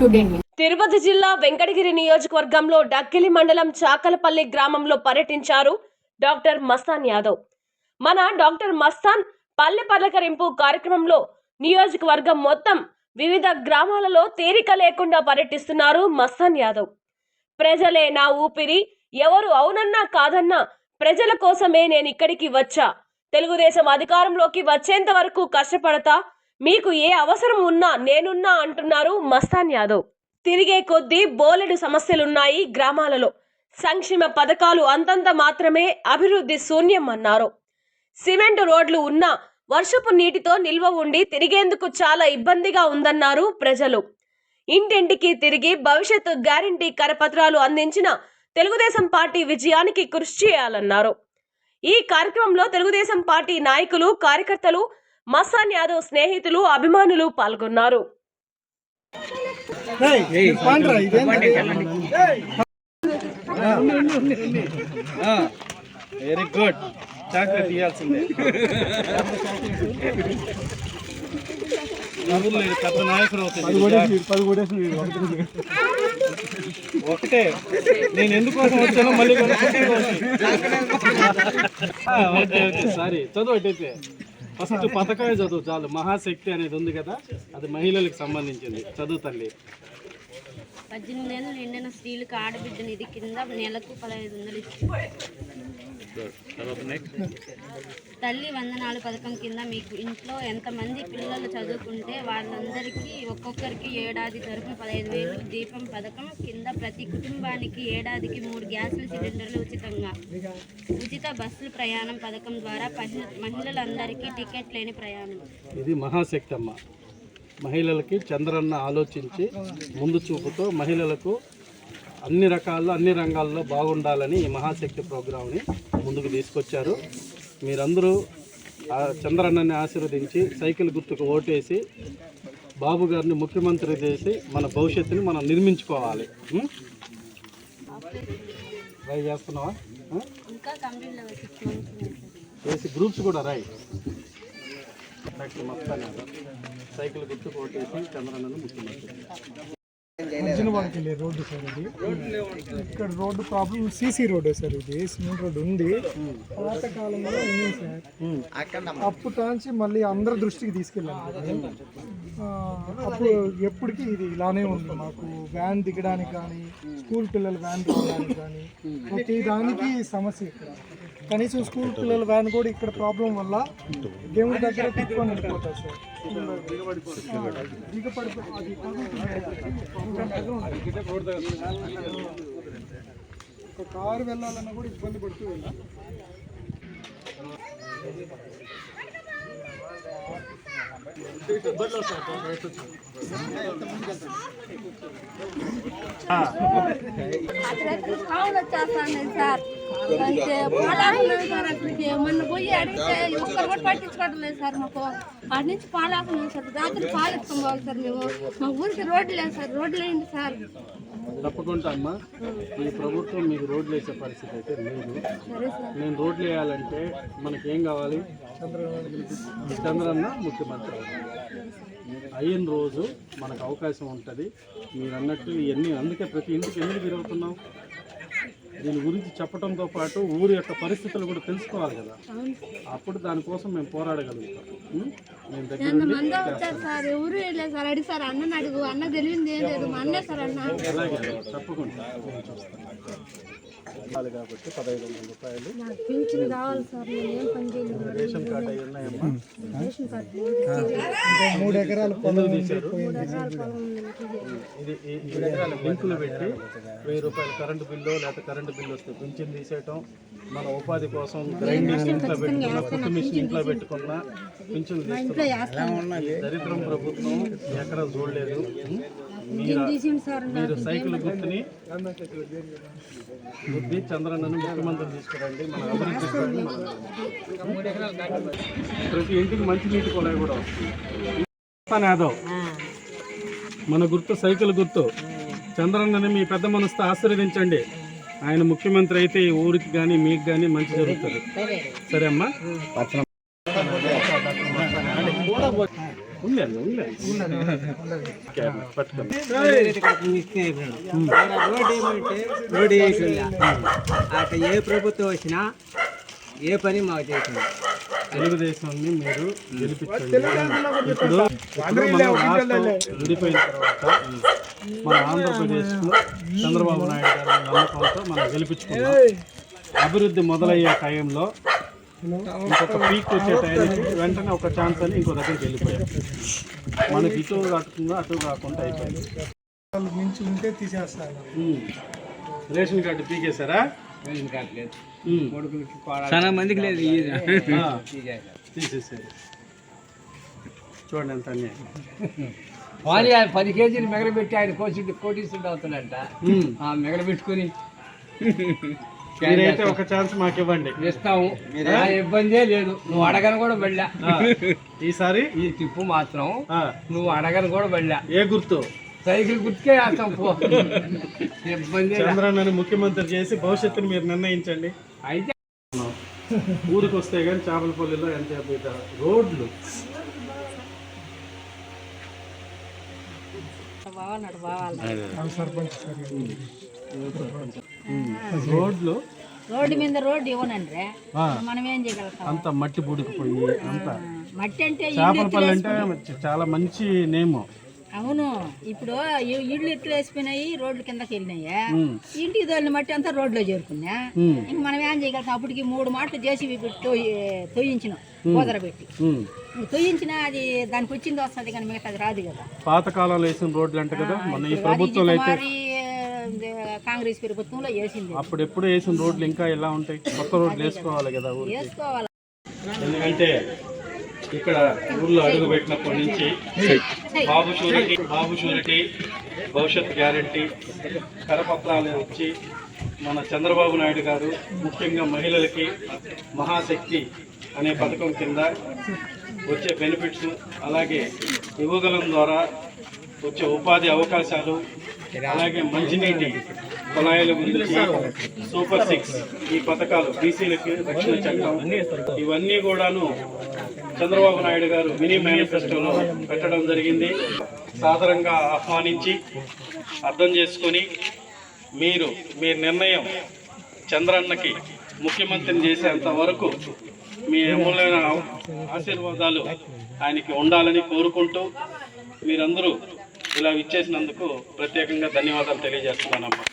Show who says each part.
Speaker 1: Today
Speaker 2: Tirupati జిల్లా వెంకటగిరి నియోజకవర్గంలో డక్కిలి మండలం చాకలపల్లి గ్రామంలో పర్యటించారు డాక్టర్ మస్తాన్ యాదవ్. మన డాక్టర్ మస్తాన్ పల్లె పలకరింపు కార్యక్రమంలో నియోజకవర్గం మొత్తం వివిధ గ్రామాలలో తేరిక లేకుండా పర్యటిస్తున్నారు మస్తాన్ యాదవ్. ప్రజలే నా ఊపిరి ఎవరు అవునన్నా కాదన్నా ప్రజల కోసమే నేను ఇక్కడికి వచ్చా. తెలుగుదేశం అధికారంలోకి వచ్చేంత వరకు కష్టపడతా మీకు ఏ అవసరం ఉన్నా నేనున్నా అంటున్నారు మస్తాన్ యాదవ్. తిరిగే కొద్దీ బోలెడు సమస్యలున్నాయి గ్రామాలలో. సంక్షేమ పథకాలు అంతంత మాత్రమే అభివృద్ధి శూన్యం అన్నారు. సిమెంట్ రోడ్లు ఉన్నా వర్షపు నీటితో నిల్వ ఉండి తిరిగేందుకు చాలా ఇబ్బందిగా ఉందన్నారు ప్రజలు. ఇంటింటికి తిరిగి భవిష్యత్తు గ్యారంటీ కరపత్రాలు అందించిన తెలుగుదేశం పార్టీ విజయానికి కృషి చేయాలన్నారు. ఈ కార్యక్రమంలో తెలుగుదేశం పార్టీ నాయకులు కార్యకర్తలు మస్తాన్ యాదవ్ స్నేహితులు అభిమానులు పాల్గొన్నారు.
Speaker 3: వెరీ గుడ్ చాక్లెట్ ఇవ్వాల్సిందే పెద్ద నాయకుడు అవుతుంది. ఒకటే. నేను ఎందుకోసం వచ్చానో మళ్ళీ ఓకే ఓకే సారీ చదువు అట్టయితే ఫస్ట్ పథకమే చదువు చాలు. మహాశక్తి అనేది ఉంది కదా అది మహిళలకు సంబంధించింది. చదువు తల్లి.
Speaker 4: పద్దెనిమిది ఏళ్ళు నిండిన స్త్రీలకు ఆడబిడ్డ నిధి కింద నెలకు పదహైదు వందలు ఇచ్చింది. తల్లి వందనాలు పథకం కింద మీకు ఇంట్లో ఎంతమంది పిల్లలు చదువుకుంటే వాళ్ళందరికీ ఒక్కొక్కరికి ఏడాది తరపున పదహైదు వేలు దీపం పథకం కింద ప్రతి కుటుంబానికి ఏడాదికి మూడు గ్యాసుల సిలిండర్లు ఉచితంగా. ఉచిత బస్సులు ప్రయాణం పథకం ద్వారా మహిళలందరికీ టికెట్ లేని ప్రయాణం.
Speaker 3: ఇది మహాశక్తి అమ్మ. మహిళలకి చంద్రన్న ఆలోచించి ముందు చూపుతో మహిళలకు అన్ని రకాల్లో అన్ని రంగాల్లో బాగుండాలని ఈ మహాశక్తి ప్రోగ్రాంని ముందుకు తీసుకొచ్చారు. మీరందరూ చంద్రన్నని ఆశీర్వదించి సైకిల్ గుర్తుకు ఓటేసి బాబు గారిని ముఖ్యమంత్రి చేసి మన భవిష్యత్తుని మనం నిర్మించుకోవాలి? ట్రై చేస్తున్నావా? వేసి గ్రూప్స్ కూడా రాయి. యాదవ్. సైకిల్ గుర్తు కొట్టేసి చంద్రన్నను ముఖ్యమంత్రి
Speaker 5: మధ్యనవాడికి వెళ్ళే రోడ్డు సార్ ఇది. ఇక్కడ రోడ్డు ప్రాబ్లం సీసీ రోడ్డే సార్ ఇది సిమెంట్ రోడ్డు ఉంది. పాత కాలంలో ఉంది సార్. అప్పుడు నుంచి మళ్ళీ అందరి దృష్టికి తీసుకెళ్ళాను అప్పుడు ఎప్పటికీ ఇది ఇలానే ఉంది మాకు. వ్యాన్ దిగడానికి కానీ స్కూల్ పిల్లల వ్యాన్ దిగడానికి కానీ ప్రతి దానికి సమస్య ఇక్కడ. కనీసం స్కూల్ పిల్లల వ్యాన్ కూడా ఇక్కడ ప్రాబ్లం వల్ల దేవుడి దగ్గర తీసుకొని వెళ్ళిపోతారు సార్. ఒక కారు వెళ్ళాలన్నా కూడా ఇబ్బంది పడుతూ వెళ్ళాలి
Speaker 6: కావులు వచ్చేస్తాను సార్ అంటే పాలాకున్నాను సార్ అక్కడికి మొన్న పోయి అడిగితే ఒక్కరు కూడా పట్టించుకోవడం లేదు సార్ మాకు అటు నుంచి పాలాకున్నాం సార్ రాత్రి పాలు ఎత్తుకోవాలి సార్ మేము మా ఊరికి రోడ్లు లేదు సార్ రోడ్లు ఏంటి సార్
Speaker 3: తప్పకుండా అమ్మా. ఈ ప్రభుత్వం మీకు రోడ్లు వేసే పరిస్థితి అయితే లేదు. నేను రోడ్లు వేయాలంటే మనకి ఏం కావాలి? చంద్రన్న ముఖ్యమంత్రి. అయిన రోజు మనకు అవకాశం ఉంటుంది. మీరు అన్నట్టు ఇవన్నీ అందుకే ప్రతి ఇంటికి ఎందుకు తిరుగుతున్నాం? దీని గురించి చెప్పడంతో పాటు ఊరి యొక్క పరిస్థితులు కూడా తెలుసుకోవాలి కదా. అప్పుడు దానికోసం మేము పోరాడగలుగుతాం? మేము దగ్గర అలాగే తప్పకుండా. కాబట్టి పదహైదు వందల రూపాయలు.
Speaker 6: నాకు పింఛన్ కావాలి సార్ నేను ఏం పని చేయలేదు
Speaker 3: రేషన్ కార్డు అయి ఉన్నాయమ్మా.
Speaker 6: రేషన్ కార్డు
Speaker 5: ఇంకా మూడు ఎకరాలు పొలం
Speaker 3: ఇది లింకులు పెట్టి వెయ్యి రూపాయలు కరెంటు బిల్లు లేకపోతే కరెంటు బిల్లు వస్తే పింఛన్ తీసేయటం మన ఉపాధి కోసం గ్రైండింగ్ ఇంట్లో పెట్టుకున్న కుట్టు మిషన్ ఇంట్లో పెట్టుకున్న పింఛన్ దరిద్రం ప్రభుత్వం ఎక్కడ చూడలేదు? మీరు మీరు సైకిల్ గుర్తుని బుద్ధి చంద్రన్నను ముఖ్యమంత్రి తీసుకురండి మన అభివృద్ధి. ప్రతి ఇంటికి మంచి నీటి కొలాయి కూడా యాదవ్. మన గుర్తు సైకిల్ గుర్తు. చంద్రన్నని మీ పెద్ద మనసుతో ఆశీర్వదించండి. ఆయన ముఖ్యమంత్రి అయితే ఈ ఊరికి కానీ మీకు కానీ మంచి జరుగుతుంది. సరే. అమ్మా.
Speaker 1: రోడ్ ఏమంటే రోడ్ అట్లా ఏ ప్రభుత్వం వచ్చినా ఏ పని మాకు చేసింది
Speaker 3: తెలుగుదేశాన్ని మీరు గెలిపించండి. ఇప్పుడు ఇప్పుడు మన రాష్ట్రం విడిపోయిన తర్వాత మన ఆంధ్రప్రదేశ్లో చంద్రబాబు నాయుడు గారి నమ్మకంతో మనం గెలిపించుకున్నాం. అభివృద్ధి మొదలయ్యే టైంలో ఇంకొక పీక్ వచ్చే టైంకి వెంటనే ఒక ఛాన్స్ అని ఇంకో దగ్గరికి వెళ్ళిపోయాం. మనకి ఇటు కాకుండా అటు కాకుండా అయిపోయింది.
Speaker 5: మించి ఉంటే తీసేస్తారు.
Speaker 3: రేషన్ కార్డు పీకేశారా? ఉమ్.
Speaker 1: చాలా మందికి లేదు
Speaker 3: తీసేసారు చూడండి ఎంత అన్యాయం.
Speaker 1: వాళ్ళు పది కేజీలు మిగలబెట్టి ఆయన కోసి కోటీసుడు అవుతాడంట మిగలబెట్టుకుని
Speaker 3: మీరైతే ఒక ఛాన్స్ మాకు ఇవ్వండి
Speaker 1: ఇస్తాము ఆ ఇబ్బందే లేదు. నువ్వు అడగను కూడా వెళ్ళా.
Speaker 3: ఈసారి?
Speaker 1: ఈ తిప్పు మాత్రం నువ్వు అడగను కూడా వెళ్ళా.
Speaker 3: ఏ గుర్తు?
Speaker 1: సైకిల్ గుర్తుకే వేస్తాం పో. ఇబ్బంది
Speaker 3: చంద్రన్నని ముఖ్యమంత్రి చేసి భవిష్యత్తుని మీరు నిర్ణయించండి.
Speaker 1: అయితే
Speaker 3: ఊరికి వస్తే కానీ చేపలపల్లిలో ఎంత పెద్ద రోడ్లు.
Speaker 5: సర్పంచ్ సార్
Speaker 3: రోడ్లు
Speaker 7: రోడ్డు మీద రోడ్డు ఇవ్వనండి మనం ఏం చేయగలుగుతాం?
Speaker 3: అంత మట్టి అంత.
Speaker 7: మట్టి అంటే
Speaker 3: చేపలపల్లి అంటే చాలా మంచి నేమ్.
Speaker 7: అవును. ఇప్పుడు ఇళ్ళు ఎత్తులు వేసిపోయినాయి రోడ్లు కిందకి వెళ్ళినాయి. ఇంటికి తోలిన మట్టి అంతా రోడ్లో చేరుకున్నా. ఇంక మనం ఏం చేయగలుగుతాం? అప్పటికి మూడు మాటలు తొయ్యి- తొయ్యించినాం కూదర పెట్టి. తొయ్యించినా అది దానికి వచ్చింది వస్తుంది కానీ మిగతా అది రాదు కదా.
Speaker 3: పాతకాలంలో వేసిన రోడ్లు అంట కదా మన ఈ
Speaker 7: అది
Speaker 3: ప్రభుత్వంలో అయితే
Speaker 7: కాంగ్రెస్ ప్రభుత్వంలో వేసింది.
Speaker 3: అప్పుడు ఎప్పుడు వేసిన రోడ్లు ఇంకా ఎలా ఉంటాయి? కొత్త రోడ్లు వేసుకోవాలి కదా
Speaker 7: వేసుకోవాలి.
Speaker 3: ఎందుకంటే ఇక్కడ ఊర్లో అడుగు పెట్టినప్పటి నుంచి బాబు షూరిటీ బాబు షూరిటీ భవిష్యత్ గ్యారంటీ కరపత్రాలు ఇచ్చి మన చంద్రబాబు నాయుడు గారు ముఖ్యంగా మహిళలకి మహాశక్తి అనే పథకం కింద వచ్చే బెనిఫిట్స్ అలాగే యువగలం ద్వారా వచ్చే ఉపాధి అవకాశాలు అలాగే మంచినీటి కుళాయిల గురించి సూపర్ సిక్స్ ఈ పథకాలు బీసీలకి రక్షణ చట్టం ఇవన్నీ కూడాను చంద్రబాబు నాయుడు గారు మినీ మేనిఫెస్టోలో పెట్టడం జరిగింది. సాధారణంగా ఆహ్వానించి అర్థం చేసుకొని మీరు మీ నిర్ణయం చంద్రన్నకి ముఖ్యమంత్రిని చేసేంత వరకు మీ అమూల్యమైన ఆశీర్వాదాలు ఆయనకి ఉండాలని కోరుకుంటూ మీరందరూ ఇలా ఇచ్చేసినందుకు ప్రత్యేకంగా ధన్యవాదాలు తెలియజేస్తున్నానమ్మా.